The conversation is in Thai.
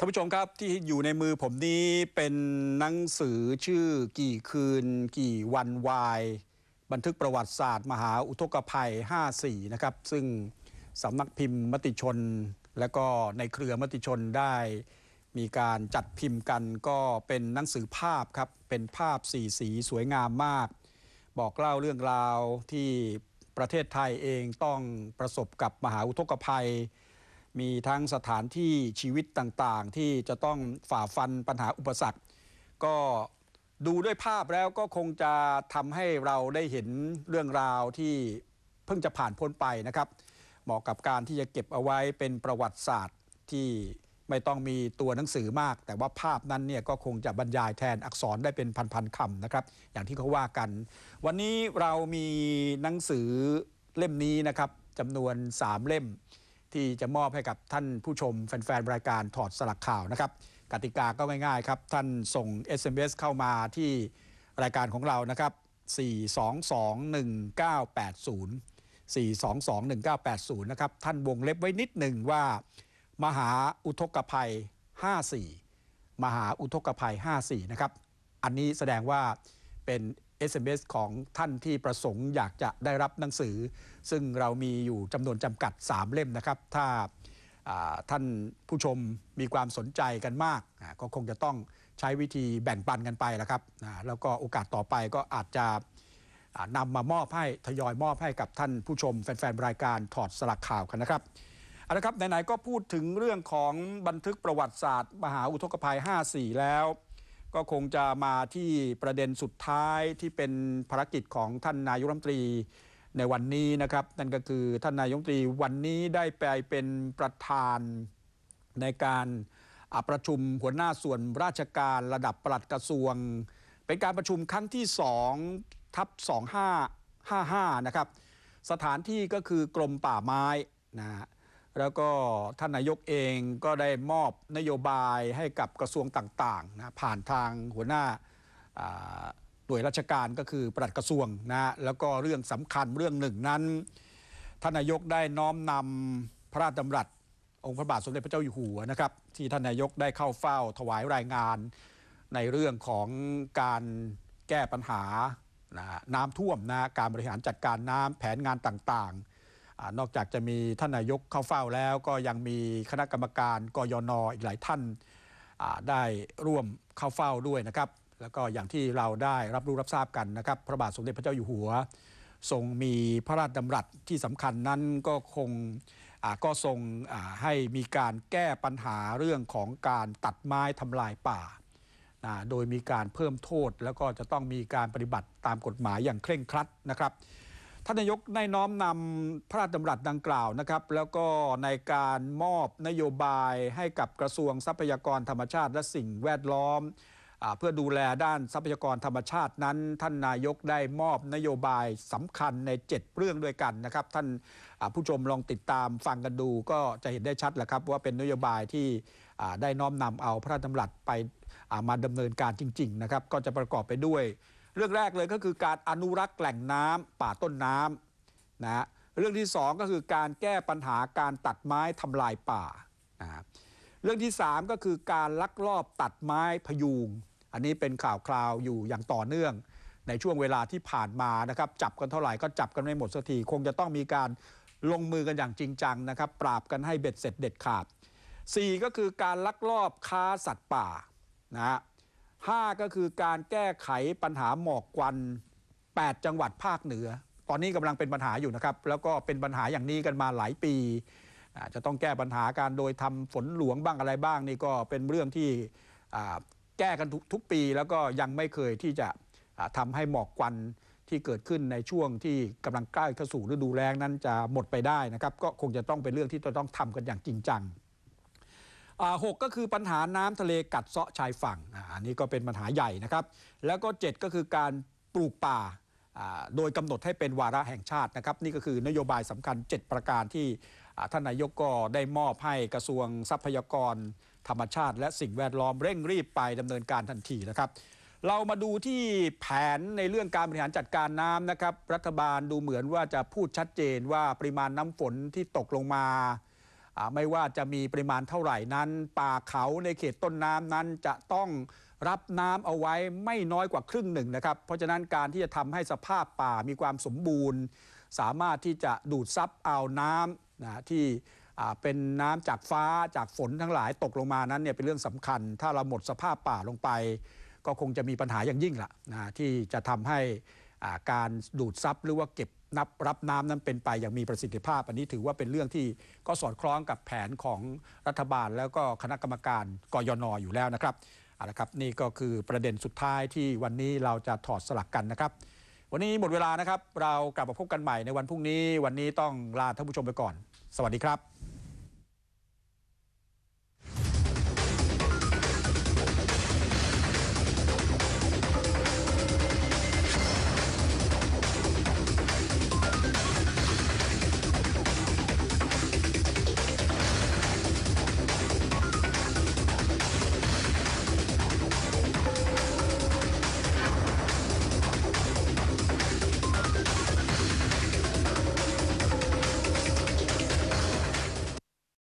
ท่านผู้ชมครับที่อยู่ในมือผมนี้เป็นหนังสือชื่อกี่คืนกี่วันวาย บันทึกประวัติศาสตร์ มหาอุทกภัย 54 นะครับ ซึ่งสำนักพิมพ์มติชน และก็ในเครือมติชนได้ มีการจัดพิมพ์กันก็เป็นหนังสือภาพครับ เป็นภาพสีสีสวยงามมาก บอกเล่าเรื่องราวที่ประเทศไทยเองต้องประสบกับมหาอุทกภัย มีทั้งสถานที่ชีวิตต่างๆ ที่จะต้องฝ่าฟันปัญหาอุปสรรค ก็ดูด้วยภาพแล้วก็คงจะทำให้เราได้เห็นเรื่องราวที่เพิ่งจะผ่านพ้นไปนะครับ เหมาะกับการที่จะเก็บเอาไว้เป็นประวัติศาสตร์ที่ไม่ต้องมีตัวหนังสือมาก แต่ว่าภาพนั้นเนี่ยก็คงจะบรรยายแทนอักษรได้เป็นพันๆคำนะครับ อย่างที่เขาว่ากัน วันนี้เรามีหนังสือเล่มนี้นะครับจำนวน 3 เล่ม ที่จะมอบให้กับท่านผู้ชมแฟนๆรายการถอดสลักข่าวนะครับ กติกาก็ง่ายๆครับ ท่านส่ง SMS เข้ามาที่รายการของเรานะครับ 4221980 4221980 นะครับ ท่านวงเล็บไว้นิดหนึ่งว่า มหาอุทกภัย 54 มหาอุทกภัย 54 นะครับ อันนี้แสดงว่าเป็น SMS ของท่านที่ประสงค์อยากจะได้รับหนังสือ ซึ่งเรามีอยู่จำนวนจำกัด 3 เล่มนะครับ ถ้าท่านผู้ชมมีความสนใจกันมาก ก็คงจะต้องใช้วิธีแบ่งปันกันไปแล้วครับ แล้วก็โอกาสต่อไปก็อาจจะนำมามอบให้ทยอยมอบให้กับท่านผู้ชม แฟนๆ รายการถอดสลักข่าวกันนะครับเอาละครับไหนๆก็พูดถึงเรื่องของบันทึกประวัติศาสตร์ มหาอุทกภัย 54 แล้ว ก็คงจะมาที่ประเด็นสุดท้ายที่เป็นภารกิจของท่านนายกรัฐมนตรีในวันนี้นะครับ นั่นก็คือท่านนายกรัฐมนตรีวันนี้ได้ไปเป็นประธานในการประชุมหัวหน้าส่วนราชการระดับปลัดกระทรวง เป็นการประชุมครั้งที่2ทับ2555 นะครับ สถานที่ก็คือกรมป่าไม้นะฮะ แล้วก็ท่านนายกเองก็ได้มอบนโยบายให้กับกระทรวงต่างๆนะผ่านทางหัวหน้าหน่วยราชการก็คือปลัดกระทรวงนะแล้วก็เรื่องสำคัญเรื่องหนึ่งนั้น ท่านนายกได้น้อมนำพระราชดำรัส องค์พระบาทสมเด็จพระเจ้าอยู่หัวนะครับที่ท่านนายกได้เข้าเฝ้าถวายรายงานในเรื่องของการแก้ปัญหานะน้ำท่วมนะการบริหารจัดการน้ำแผนงานต่างๆ นอกจากจะมีท่านนายกเข้าเฝ้าแล้วก็ยังมีคณะกรรมการกยนออีกหลายท่านาได้ร่วมเข้าเฝ้าด้วยนะครับ แล้วก็อย่างที่เราได้รับรู้รับทราบกันนะครับ พระบาทสมเด็จพระเจ้าอยู่หัว ทรงมีพระราชดำรัสที่สำคัญนั้นก็คงก็ทรงให้มีการแก้ปัญหาเรื่องของการตัดไม้ทำลายป่า โดยมีการเพิ่มโทษ แล้วก็จะต้องมีการปฏิบัติตามกฎหมายอย่างเคร่งครัดนะครับ ท่านนายกได้น้อมนำพระราชดำรัสดังกล่าวนะครับ แล้วก็ในการมอบนโยบายให้กับกระทรวงทรัพยากรธรรมชาติและสิ่งแวดล้อมอเพื่อดูแลด้านทรัพยากรธรรมชาตินั้น ท่านนายกได้มอบนโยบายสำคัญใน 7 เรื่องด้วยกันนะครับ ท่านผู้ชมลองติดตามฟังกันดูก็จะเห็นได้ชัดแหละครับ ว่าเป็นนโยบายที่ได้น้อมนำเอาพระราชดำรัสไปมาดำเนินการจริง ๆ นะครับ ก็จะประกอบไปด้วย เรื่องแรกเลยก็คือการอนุรักษ์แหล่งน้ำป่าต้นน้ำนะฮะเรื่องที่สองก็คือการแก้ปัญหาการตัดไม้ทำลายป่านะครับเรื่องที่สามก็คือการลักลอบตัดไม้พยุงอันนี้เป็นข่าวคราวอยู่อย่างต่อเนื่องในช่วงเวลาที่ผ่านมานะครับจับกันเท่าไหร่ก็จับกันไม่หมดสักทีคงจะต้องมีการลงมือกันอย่างจริงจังนะครับ ปราบกันให้เบ็ดเสร็จเด็ดขาดสี่ก็คือการลักลอบค้าสัตว์ป่านะ ฮะห้าก็คือการแก้ไขปัญหาหมอกควัน 8 จังหวัดภาคเหนือ ตอนนี้กำลังเป็นปัญหาอยู่นะครับ แล้วก็เป็นปัญหาอย่างนี้กันมาหลายปีจะต้องแก้ปัญหาการโดยทำฝนหลวงบ้างอะไรบ้างนี่ก็เป็นเรื่องที่แก้กันทุกทุกปี แล้วก็ยังไม่เคยที่จะอ่าทำให้หมอกควันที่เกิดขึ้นในช่วงที่กำลังใกล้เข้าสู่ฤดูแล้งนั้นจะหมดไปได้นะครับ ก็คงจะต้องเป็นเรื่องที่จะต้องทำกันอย่างจริงจัง หกก็คือปัญหาน้ำทะเลกัดเซาะชายฝั่งอ่าอันนี้ก็เป็นปัญหาใหญ่นะครับ แล้วก็ 7 ก็คือการปลูกป่าอ่าโดยกำหนดให้เป็นวาระแห่งชาตินะครับ นี่ก็คือนโยบายสำคัญ 7 ประการที่ท่านนายกก็ได้มอบให้กระทรวงทรัพยากร ธรรมชาติ และสิ่งแวดล้อมเร่งรีบไปดำเนินการทันทีนะครับ เรามาดูที่แผนในเรื่องการบริหารจัดการน้ำนะครับ รัฐบาลดูเหมือนว่าจะพูดชัดเจนว่าปริมาณน้ำฝนที่ตกลงมา ไม่ว่าจะมีปริมาณเท่าไหร่นั้น ป่าเขาในเขตต้นน้ำนั้นจะต้องรับน้ำเอาไว้ไม่น้อยกว่าครึ่งหนึ่งนะครับ เพราะฉะนั้นการที่จะทำให้สภาพป่ามีความสมบูรณ์ สามารถที่จะดูดซับเอาน้ำนะที่เป็นน้ำจากฟ้าจากฝนทั้งหลายตกลงมานั้นเนี่ยเป็นเรื่องสำคัญ ถ้าเราหมดสภาพป่าลงไป ก็คงจะมีปัญหาอย่างยิ่งละนะที่จะทำให้ การดูดซับหรือว่าเก็บนับรับน้ำนั้นเป็นไปอย่างมีประสิทธิภาพ อันนี้ถือว่าเป็นเรื่องที่ก็สอดคล้องกับแผนของรัฐบาล แล้วก็คณะกรรมการกยนอยู่แล้วนะครับเอาละครับนี่ก็คือประเด็นสุดท้ายที่วันนี้เราจะถอดสลักกันนะครับ วันนี้หมดเวลานะครับ เรากลับมาพบกันใหม่ในวันพรุ่งนี้ วันนี้ต้องลาท่านผู้ชมไปก่อน สวัสดีครับ